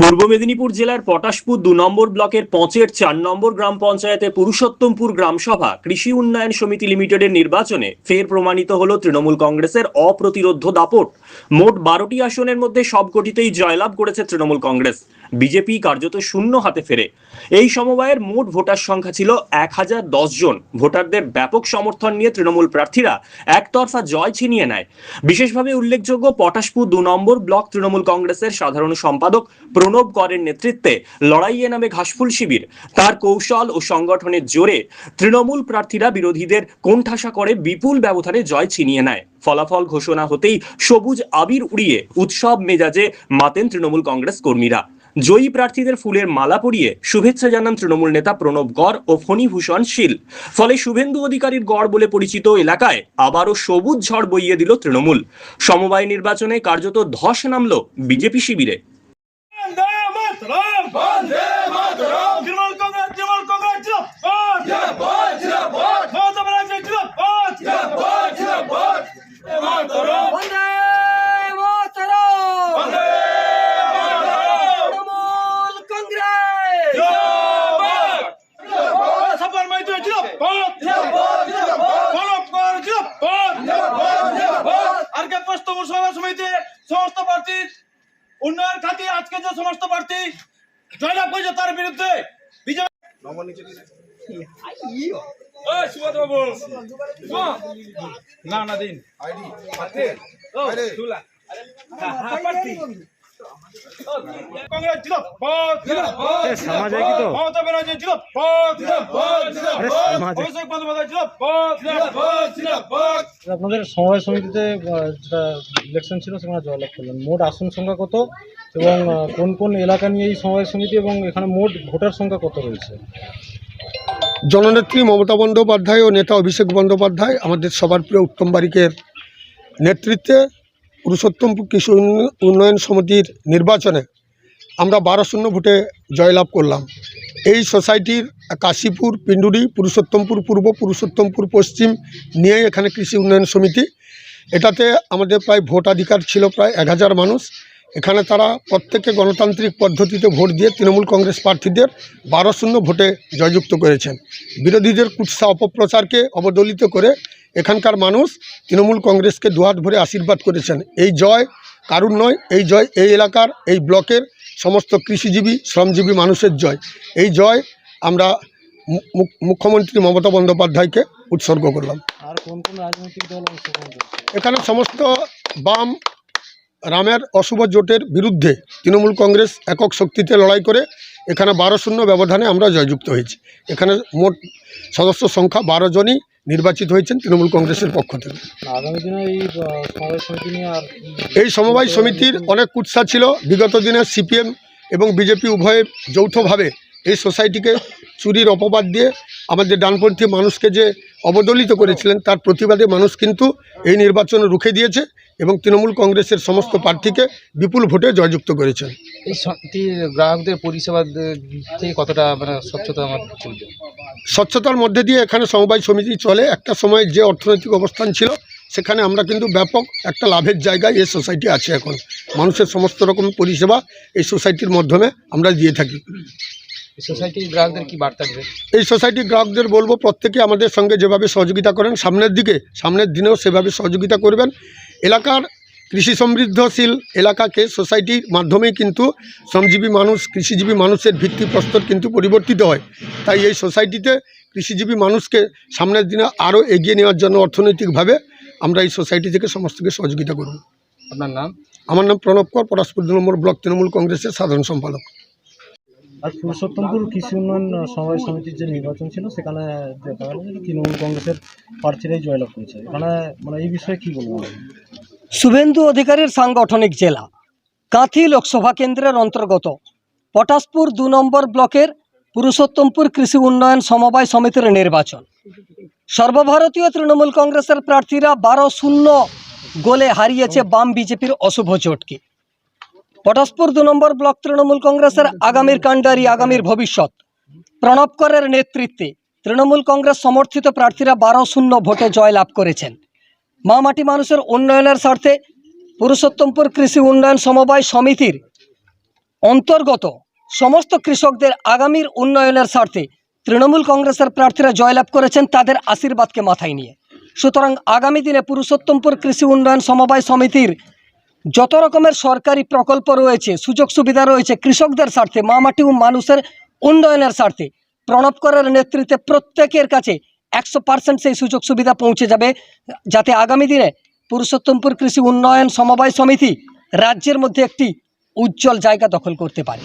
পূর্ব মেদিনীপুর জেলার পটাশপুর দু নম্বর ব্লকের পঁচের চার নম্বর গ্রাম পঞ্চায়েতে পুরুষোত্তমপুর গ্রামসভা কৃষি উন্নয়ন সমিতি লিমিটেডের নির্বাচনে ফের প্রমাণিত হল তৃণমূল কংগ্রেসের অপ্রতিরোধ্য দাপট। মোট বারোটি আসনের মধ্যে সবকটিতেই জয়লাভ করেছে তৃণমূল কংগ্রেস। বিজেপি কার্যত শূন্য হাতে ফেরে। এই সমবায়ের মোট ভোটার সংখ্যা ছিল এক হাজার দশ জন। ভোটারদের ব্যাপক সমর্থন নিয়ে তৃণমূল প্রার্থীরা একতরফা জয় ছিনিয়ে নেয়। বিশেষভাবে উল্লেখযোগ্য পটাশপুর দু নম্বর ব্লক তৃণমূল কংগ্রেসের সাধারণ সম্পাদক প্রণব করের নেতৃত্বে লড়াইয়ে নামে ঘাসফুল শিবির। তার কৌশল ও সংগঠনের জোরে তৃণমূল প্রার্থীরা বিরোধীদের কোণঠাসা করে বিপুল ব্যবধানে জয় ছিনিয়ে নেয়। ফলাফল ঘোষণা হতেই সবুজ আবির উড়িয়ে উৎসব মেজাজে মাতেন তৃণমূল কংগ্রেস কর্মীরা। জয়ী প্রার্থীদের ফুলের মালা পরিয়ে শুভেচ্ছা জানান তৃণমূল নেতা প্রণব গড় ও ফণীভূষণ শীল। ফলে শুভেন্দু অধিকারীর গড় বলে পরিচিত এলাকায় আবারও সবুজ ঝড় বইয়ে দিল তৃণমূল। সমবায় নির্বাচনে কার্যত ধস নামল বিজেপি শিবিরে। কে সমিতির সমস্ত প্রার্থী উন্নয়ন খাতি আজকে যে সমস্ত প্রার্থী জয়লাভ করেছে তার বিরুদ্ধে না না দিন। আপনাদের সমবায় সমিতিতে যেটা ইলেকশন ছিল সেখানে জয়লাভ করলেন। মোট আসন সংখ্যা কত? এবং কোন কোন এলাকা নিয়ে এই সমবায় সমিতি এবং এখানে মোট ভোটার সংখ্যা কত রয়েছে? জননেত্রী মমতা বন্দ্যোপাধ্যায় ও নেতা অভিষেক বন্দ্যোপাধ্যায় আমাদের সবার প্রিয় উত্তম বারিকের নেতৃত্বে পুরুষোত্তমপুর কৃষি উন্ন- উন্নয়ন সমিতির নির্বাচনে আমরা বারো শূন্য ভোটে জয়লাভ করলাম। এই সোসাইটির কাশীপুর, পিন্ডুরি, পুরুষোত্তমপুর পূর্ব, পুরুষোত্তমপুর পশ্চিম নিয়ে এখানে কৃষি উন্নয়ন সমিতি। এটাতে আমাদের প্রায় ভোটাধিকার ছিল প্রায় এক হাজার মানুষ। এখানে তারা প্রত্যেকে গণতান্ত্রিক পদ্ধতিতে ভোট দিয়ে তৃণমূল কংগ্রেস প্রার্থীদের বারো শূন্য ভোটে জয়যুক্ত করেছেন। বিরোধীদের কুৎসা অপপ্রচারকে অবদলিত করে এখানকার মানুষ তৃণমূল কংগ্রেসকে দুহাত ভরে আশীর্বাদ করেছেন। এই জয় কারুর নয় এই জয় এই এলাকার এই ব্লকের সমস্ত কৃষিজীবী শ্রমজীবী মানুষের জয়। এই জয় আমরা মুখ্যমন্ত্রী মমতা বন্দ্যোপাধ্যায়কে উৎসর্গ করলাম। আর কোন কোন রাজনৈতিক দল এখানে সমস্ত বাম রামের অশুভ জোটের বিরুদ্ধে তৃণমূল কংগ্রেস একক শক্তিতে লড়াই করে এখানে বারো শূন্য ব্যবধানে আমরা জয়যুক্ত হয়েছি। এখানে মোট সদস্য সংখ্যা বারো জনই নির্বাচিত হয়েছেন তৃণমূল কংগ্রেসের পক্ষ থেকে। এই সমবায় সমিতির অনেক কুৎসা ছিল। বিগত দিনে সিপিএম এবং বিজেপি উভয়ে যৌথভাবে এই সোসাইটিকে চুরির অপবাদ দিয়ে আমাদের ডানপন্থী মানুষকে যে অবদলিত করেছিলেন তার প্রতিবাদে মানুষ কিন্তু এই নির্বাচন রুখে দিয়েছে। এবং তৃণমূল কংগ্রেসের সমস্ত প্রার্থীকে বিপুল ভোটে জয়যুক্ত করেছেন। এই গ্রাহকদের পরিষেবা থেকে কতটা মানে স্বচ্ছতা চলবে স্বচ্ছতার মধ্যে দিয়ে এখানে সমবায় সমিতি চলে। একটা সময় যে অর্থনৈতিক অবস্থান ছিল সেখানে আমরা কিন্তু ব্যাপক একটা লাভের জায়গায় এই সোসাইটি আছে এখন। মানুষের সমস্ত রকম পরিষেবা এই সোসাইটির মাধ্যমে আমরা দিয়ে থাকি। সোসাইটির গ্রাহকদের কি বার্তা দেবে? এই সোসাইটির গ্রাহকদের বলব প্রত্যেকে আমাদের সঙ্গে যেভাবে সহযোগিতা করেন সামনের দিকে সামনের দিনেও সেভাবে সহযোগিতা করবেন। এলাকার কৃষি সমৃদ্ধশীল এলাকাকে সোসাইটির মাধ্যমেই কিন্তু শ্রমজীবী মানুষ কৃষিজীবী মানুষের ভিত্তিপ্রস্তর কিন্তু পরিবর্তিত হয়। তাই এই সোসাইটিতে কৃষিজীবী মানুষকে সামনের দিনে আরও এগিয়ে নেওয়ার জন্য অর্থনৈতিকভাবে আমরা এই সোসাইটি থেকে সমস্তকে সহযোগিতা করব। আপনার নাম? আমার নাম প্রণব কর পরাশপুর নম্বর ব্লক তৃণমূল কংগ্রেসের সাধারণ সম্পাদক। আজ পুরুষোত্তমপুর কৃষি উন্নয়ন সমবায় সমিতির যে নির্বাচন ছিল, সেখানে দেখা গেল যে তৃণমূল কংগ্রেসের প্রার্থীরাই জয়লাভ করেছে। এখানে মানে এই বিষয়ে কী বলব শুভেন্দু অধিকারীর সাংগঠনিক জেলা, কাঁথি লোকসভা কেন্দ্রের অন্তর্গত, পটাশপুর দু নম্বর ব্লকের পুরুষোত্তমপুর কৃষি উন্নয়ন সমবায় সমিতির নির্বাচন। সর্বভারতীয় তৃণমূল কংগ্রেসের প্রার্থীরা বারো শূন্য গোলে হারিয়েছে বাম বিজেপির অশুভ জোটকে পটাশপুর দু নম্বর ব্লক তৃণমূল কংগ্রেসের আগামীর কাণ্ডারি, আগামীর ভবিষ্যৎ। প্রণব করের নেতৃত্বে তৃণমূল কংগ্রেস সমর্থিত প্রার্থীরা বারো শূন্য ভোটে জয়লাভ করেছেন। মা মাটি মানুষের উন্নয়নের স্বার্থে পুরুষোত্তমপুর কৃষি উন্নয়ন সমবায় সমিতির অন্তর্গত সমস্ত কৃষকদের আগামীর উন্নয়নের স্বার্থে তৃণমূল কংগ্রেসের প্রার্থীরা জয়লাভ করেছেন তাদের আশীর্বাদকে মাথায় নিয়ে। সুতরাং আগামী দিনে পুরুষোত্তমপুর কৃষি উন্নয়ন সমবায় সমিতির যত রকমের সরকারি প্রকল্প রয়েছে, সুযোগ সুবিধা রয়েছে কৃষকদের স্বার্থে মা মাটি ও মানুষের উন্নয়নের স্বার্থে, প্রণব করার নেতৃত্বে প্রত্যেকের কাছে একশো পার্সেন্ট সেই সুযোগ সুবিধা পৌঁছে যাবে, যাতে আগামী দিনে পুরুষোত্তমপুর কৃষি উন্নয়ন সমবায় সমিতি রাজ্যের মধ্যে একটি উজ্জ্বল জায়গা দখল করতে পারে।